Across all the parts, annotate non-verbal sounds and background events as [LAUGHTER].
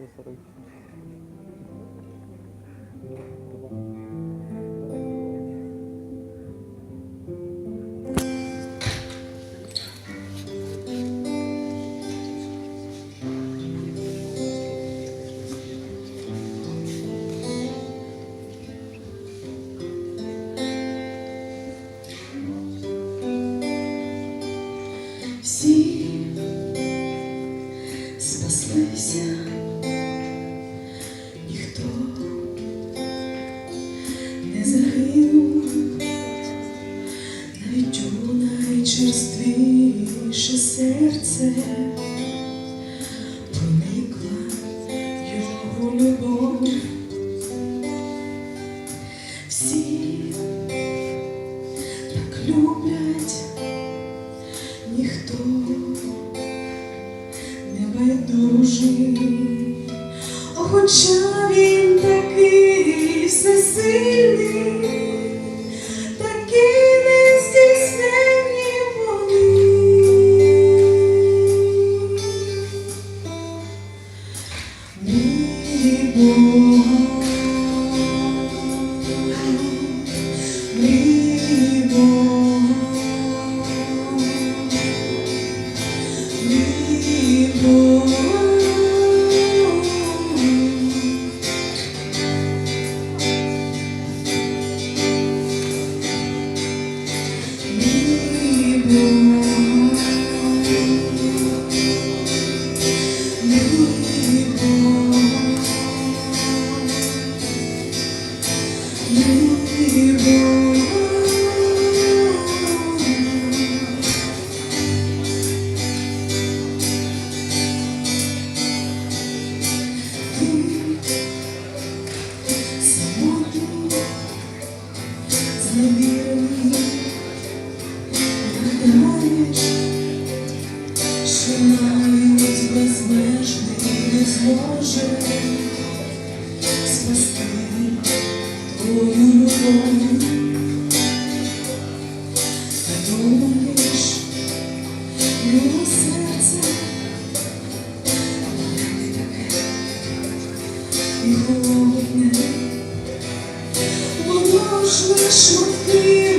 Herkese Самотній, зневірений, і холодне. Воно ж лиш мовкино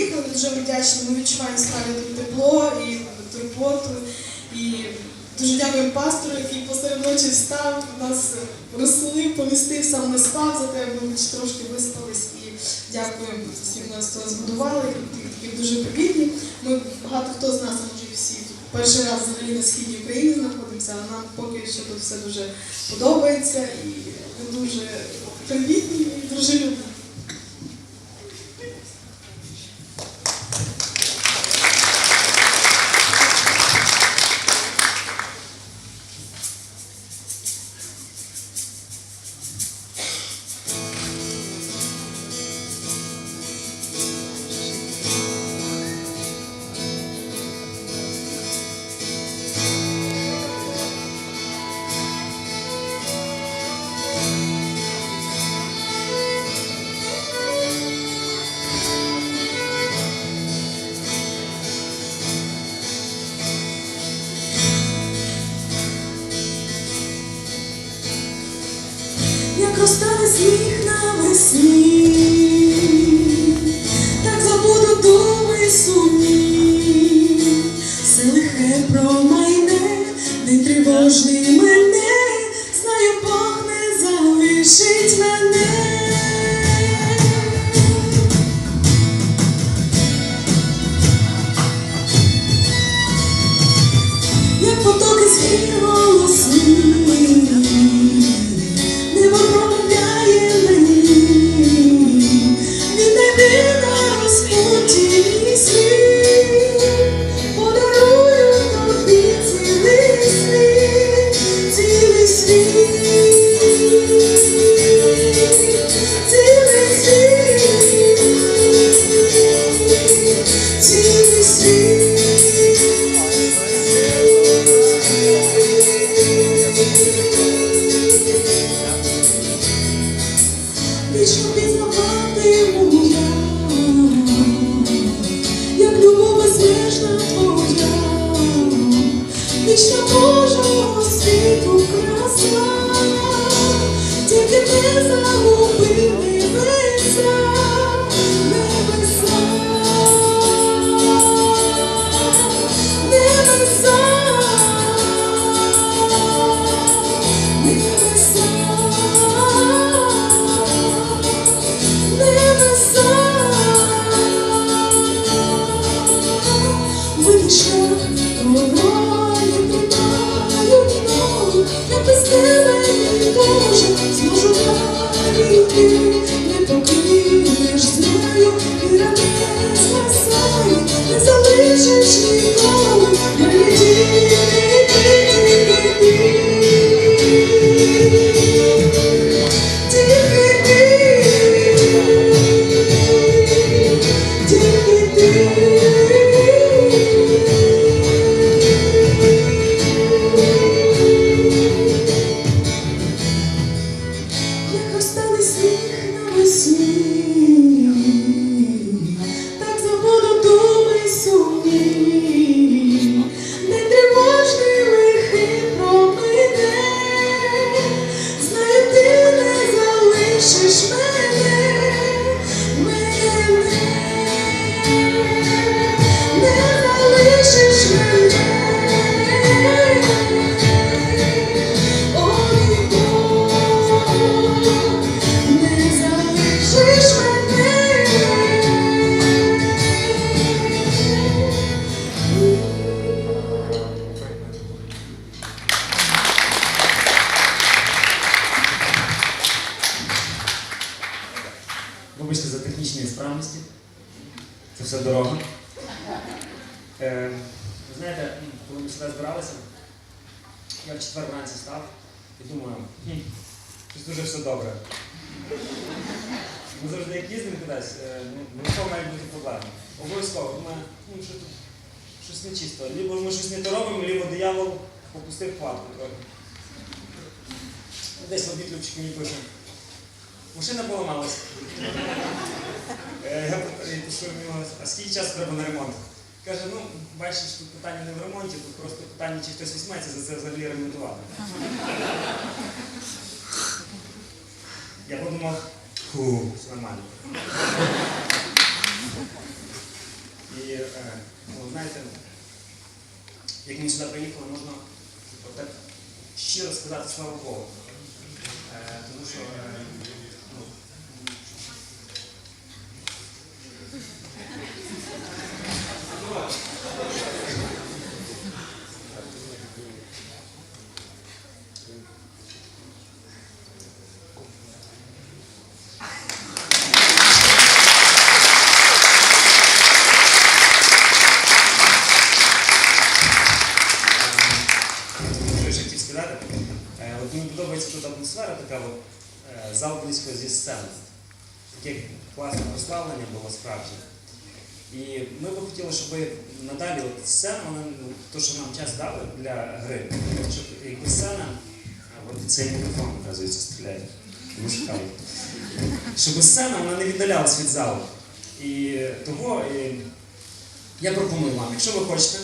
приїхали дуже вдячні. Ми відчуваємо справді тепло і турботу. І дуже дякуємо пастору, який посеред ночі встав, нас розселив, помістив, сам не спав за тебе, ми трошки виспались. І дякуємо всім, нас тут збудували, такі дуже привітні. Ми багато хто з нас, може всі перший раз взагалі на східній Україні знаходимося, але нам поки що тут все дуже подобається і дуже привітні і дружелюбні. Ми завжди як їздимо кудись, е, ну, обов'язково мають бути проблеми. Обов'язково. Думаю, ну що тут щось нечисто. Либо ми щось не то робимо, либо диявол попустив хватку трохи. Десь в обід Любчик мені пише. Машина поламалась. Е, Я пишу йому, а скільки часу треба на ремонт? Каже, ну, бачиш, тут питання не в ремонті, тут просто питання, чи хтось візьметься за це взагалі ремонтувати. Я подумав, фу, все нормально. І, е, ну, знаєте, як ми сюди приїхали, можна типу, так щиро сказати слава Богу. Е, тому що е, ну, Що я ще хотів сказати? Е, От мені подобається тут атмосфера така, от, е, зал близько зі сцени. Таке класне прославлення було справжнє. І ми би хотіли, щоб надалі от сцена, вона, ну, то, що нам час дали для гри, щоб якби сцена, от цей мікрофон, оказується, стріляє. Щоб сцена вона не віддалялась від залу. І того е, я пропоную вам, якщо ви хочете,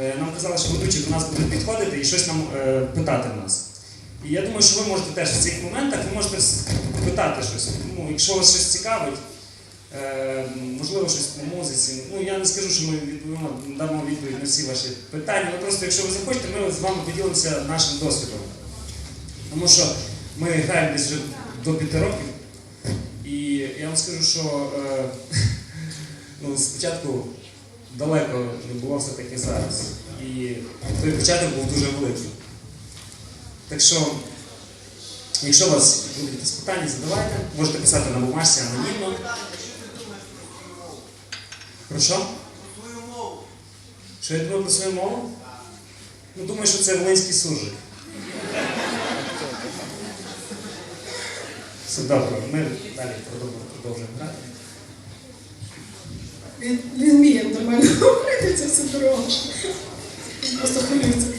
е, нам казали, що ведучі до нас будуть підходити і щось нам е, питати в нас. І я думаю, що ви можете теж в цих моментах ви можете питати щось. Ну, якщо вас щось цікавить, можливо, щось по. Ну, я не скажу, що ми відповімо, дамо відповідь на всі ваші питання. але просто, якщо ви захочете, ми з вами поділимося нашим досвідом. Тому що ми граємо десь вже до п'яти років. І я вам скажу, що е, [LAUGHS] ну, спочатку далеко не було все таки зараз. І той початок був дуже великий. Так що, якщо у вас будуть якісь питання, задавайте, можете писати на бумажці анонімно. Про що? Що я про свою мову? Ну, думаю, що це волинський суржик. Все добре, ми далі продовжуємо грати. Він вміє нормально говорити, це все дорого. Він просто хвилюється.